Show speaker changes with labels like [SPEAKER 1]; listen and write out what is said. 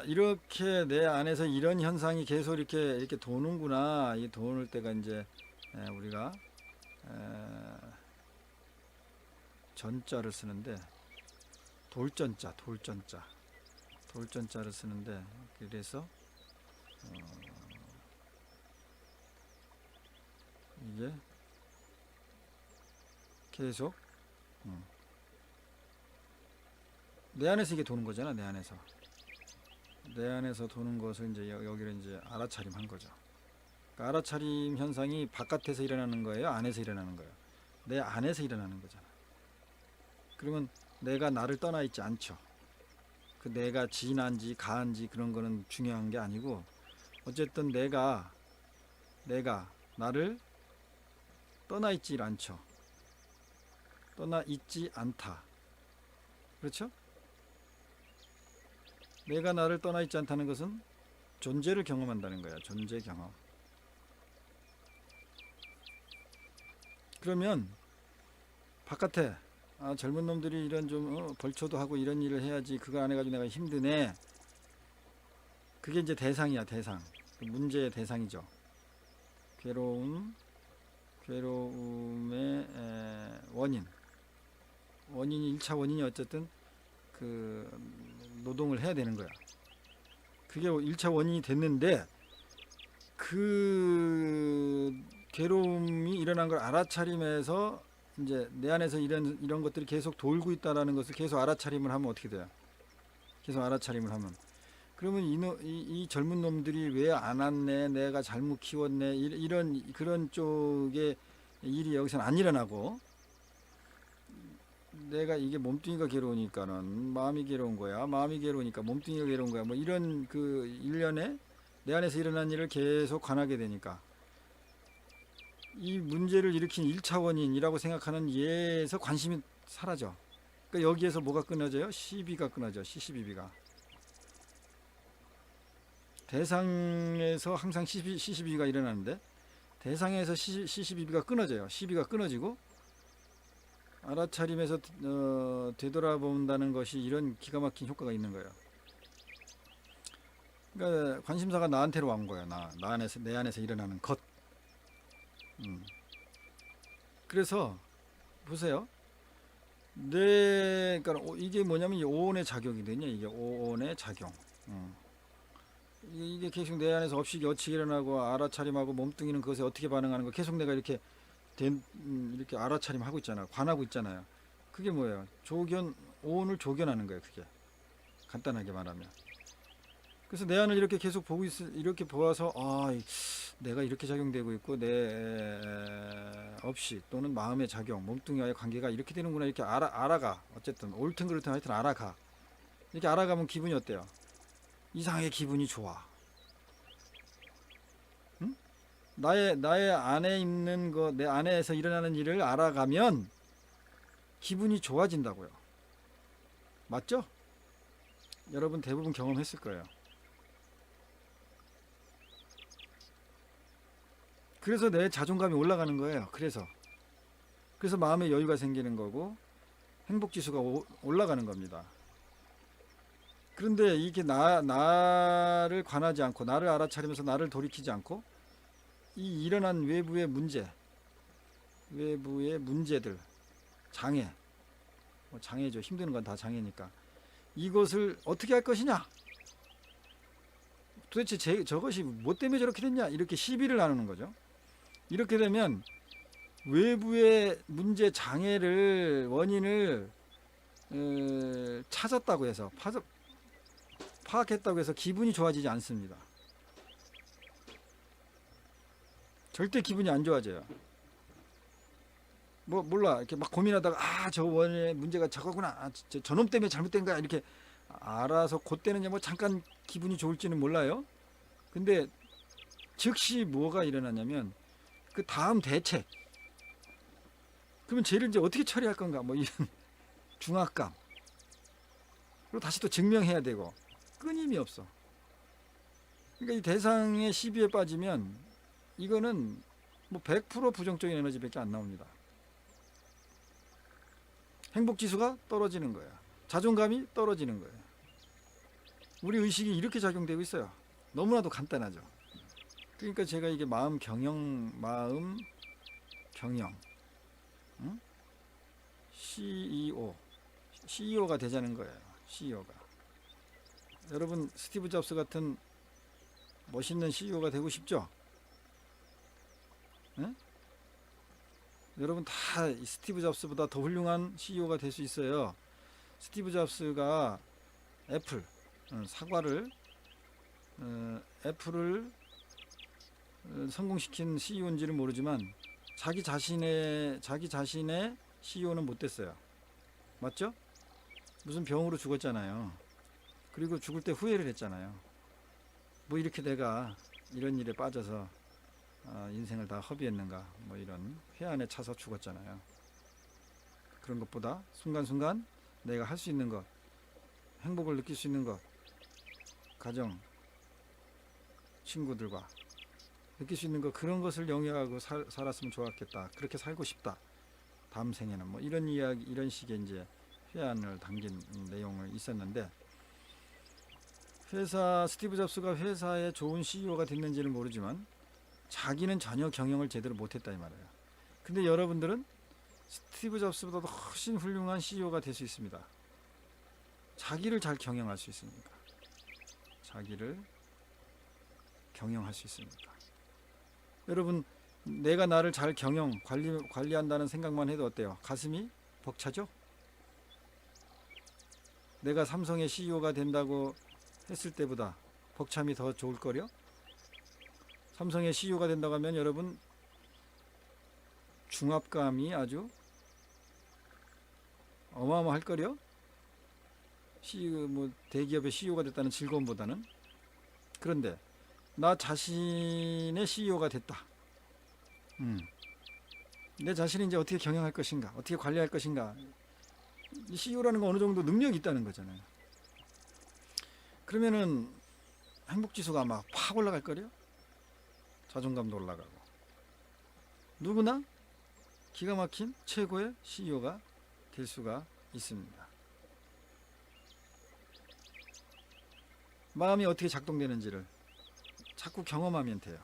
[SPEAKER 1] 아, 이렇게 내 안에서 이런 현상이 계속 이렇게 이렇게 도는구나. 이 도는 때가 이제 에, 우리가 에, 전자를 쓰는데 돌전자, 돌전자, 돌전자를 쓰는데 그래서 어, 이게 계속 음. 내 안에서 이게 도는 거잖아, 내 안에서. 내 안에서 도는 것을 이제 여- 여기를 이제 알아차림한 거죠. 그러니까 알아차림 현상이 바깥에서 일어나는 거예요, 안에서 일어나는 거예요. 내 안에서 일어나는 거잖아. 그러면 내가 나를 떠나 있지 않죠. 그 내가 진한지 가한지 그런 거는 중요한 게 아니고 어쨌든 내가 내가 나를 떠나 있지 않죠. 떠나 있지 않다. 그렇죠? 내가 나를 떠나 있지 않다는 것은 존재를 경험한다는 거야. 존재 경험. 그러면 바깥에 아, 젊은 놈들이 이런 좀 어, 벌초도 하고 이런 일을 해야지 그거 안 해가지고 내가 힘드네. 그게 이제 대상이야 대상. 그 문제의 대상이죠. 괴로움, 괴로움의 에, 원인. 원인이 1차 원인이 어쨌든 그 노동을 해야 되는 거야. 그게 1차 원인이 됐는데 그 괴로움이 일어난 걸 알아차림해서 이제 내 안에서 이런 이런 것들이 계속 돌고 있다라는 것을 계속 알아차림을 하면 어떻게 돼요? 계속 알아차림을 하면 그러면 이, 노, 이, 이 젊은 놈들이 왜 안 왔네? 내가 잘못 키웠네? 이- 이런 그런 쪽의 일이 여기서는 안 일어나고 내가 이게 몸뚱이가 괴로우니까는 마음이 괴로운 거야. 마음이 괴로우니까 몸뚱이가 괴로운 거야. 뭐 이런 그 일련에 내 안에서 일어난 일을 계속 관하게 되니까 이 문제를 일으킨 1차 원인이라고 생각하는 얘에서 관심이 사라져. 그러니까 여기에서 뭐가 끊어져요? 시비가 끊어져. 시시비비가. 대상에서 항상 시비, 시시비가 일어나는데 대상에서 시, 시시비비가 끊어져요. 시비가 끊어지고 알아차림에서 어, 되돌아본다는 것이 이런 기가 막힌 효과가 있는 거예요. 그러니까 관심사가 나한테로 온 거예요. 나, 나 안에서 내 안에서 일어나는 것. 음. 그래서 보세요. 내 그러니까 오- 이게 뭐냐면 이 오온의 작용이거든요. 이게 오온의 작용. 음. 이- 이게 계속 내 안에서 없이 여치 일어나고 알아차림하고 몸뚱이는 그것에 어떻게 반응하는 거 계속 내가 이렇게 된, 음, 이렇게 알아차림 하고 있잖아요. 관하고 있잖아요. 그게 뭐예요? 조견, 오온을 조견하는 거예요. 그게 간단하게 말하면. 그래서 내 안을 이렇게 계속 보고 있, 이렇게 보아서 아, 이- 내가 이렇게 작용되고 있고 내 에, 없이 또는 마음의 작용, 몸뚱이와의 관계가 이렇게 되는구나 이렇게 알아 알아가. 어쨌든 옳든 그렇든 하여튼 알아가. 이렇게 알아가면 기분이 어때요? 이상하게 기분이 좋아. 응? 나의 나의 안에 있는 거, 내 안에서 일어나는 일을 알아가면 기분이 좋아진다고요. 맞죠? 여러분 대부분 경험했을 거예요. 그래서 내 자존감이 올라가는 거예요. 그래서 그래서 마음의 여유가 생기는 거고 행복 지수가 오- 올라가는 겁니다. 그런데 이게 나 나를 관하지 않고 나를 알아차리면서 나를 돌이키지 않고 이 일어난 외부의 문제, 외부의 문제들, 장애, 뭐 장애죠. 힘드는 건 다 장애니까 이것을 어떻게 할 것이냐? 도대체 제, 저것이 뭐 때문에 저렇게 됐냐? 이렇게 시비를 나누는 거죠. 이렇게 되면 외부의 문제 장애를 원인을 에, 찾았다고 해서 파, 파악했다고 해서 기분이 좋아지지 않습니다. 절대 기분이 안 좋아져요. 뭐 몰라 이렇게 막 고민하다가 아 저 원인의 문제가 저거구나 아, 저, 저놈 때문에 잘못된 거야 이렇게 알아서 그때는 뭐 잠깐 기분이 좋을지는 몰라요. 근데 즉시 뭐가 일어나냐면 그 다음 대책. 그러면 쟤를 이제 어떻게 처리할 건가 뭐 이런 중압감. 그리고 다시 또 증명해야 되고 끊임이 없어. 그러니까 이 대상의 시비에 빠지면 이거는 뭐 100% 부정적인 에너지밖에 안 나옵니다. 행복 지수가 떨어지는 거야. 자존감이 떨어지는 거예요. 우리 의식이 이렇게 작용되고 있어요. 너무나도 간단하죠. 그러니까 제가 이게 마음 경영, 마음 경영, 응? CEO, CEO가 되자는 거예요. CEO가. 여러분 스티브 잡스 같은 멋있는 CEO가 되고 싶죠? 응? 여러분 다이 스티브 잡스보다 더 훌륭한 CEO가 될 수 있어요. 스티브 잡스가 애플 어, 사과를 어, 애플을 어, 성공시킨 CEO인지는 모르지만 자기 자신의 자기 자신의 CEO는 못 됐어요. 맞죠? 무슨 병으로 죽었잖아요. 그리고 죽을 때 후회를 했잖아요. 뭐 이렇게 내가 이런 일에 빠져서 아, 인생을 다 허비했는가 뭐 이런 회한에 차서 죽었잖아요. 그런 것보다 순간순간 내가 할 수 있는 것, 행복을 느낄 수 있는 것, 가정, 친구들과 느낄 수 있는 것 그런 것을 영위하고 살, 살았으면 좋았겠다. 그렇게 살고 싶다. 다음 생에는 뭐 이런 이야기 이런 식의 이제 회한을 담긴 내용을 있었는데 회사 스티브 잡스가 회사의 좋은 CEO가 됐는지는 모르지만 자기는 전혀 경영을 제대로 못했다 이 말이에요. 근데 여러분들은 스티브 잡스보다도 훨씬 훌륭한 CEO가 될 수 있습니다. 자기를 잘 경영할 수 있습니까? 자기를 경영할 수 있습니까? 여러분 내가 나를 잘 경영 관리 관리한다는 생각만 해도 어때요? 가슴이 벅차죠? 내가 삼성의 CEO가 된다고 했을 때보다 벅참이 더 좋을 거려? 삼성의 CEO가 된다고 하면 여러분 중압감이 아주 어마어마할 거려? CEO 뭐 대기업의 CEO가 됐다는 즐거움보다는 그런데 나 자신의 CEO가 됐다. 음. 내 자신이 이제 어떻게 경영할 것인가, 어떻게 관리할 것인가. 이 CEO라는 건 어느 정도 능력이 있다는 거잖아요. 그러면은 행복 지수가 막확 올라갈 거려? 자존감도 올라가고. 누구나 기가 막힌 최고의 CEO가 될 수가 있습니다. 마음이 어떻게 작동되는지를 자꾸 경험하면 돼요.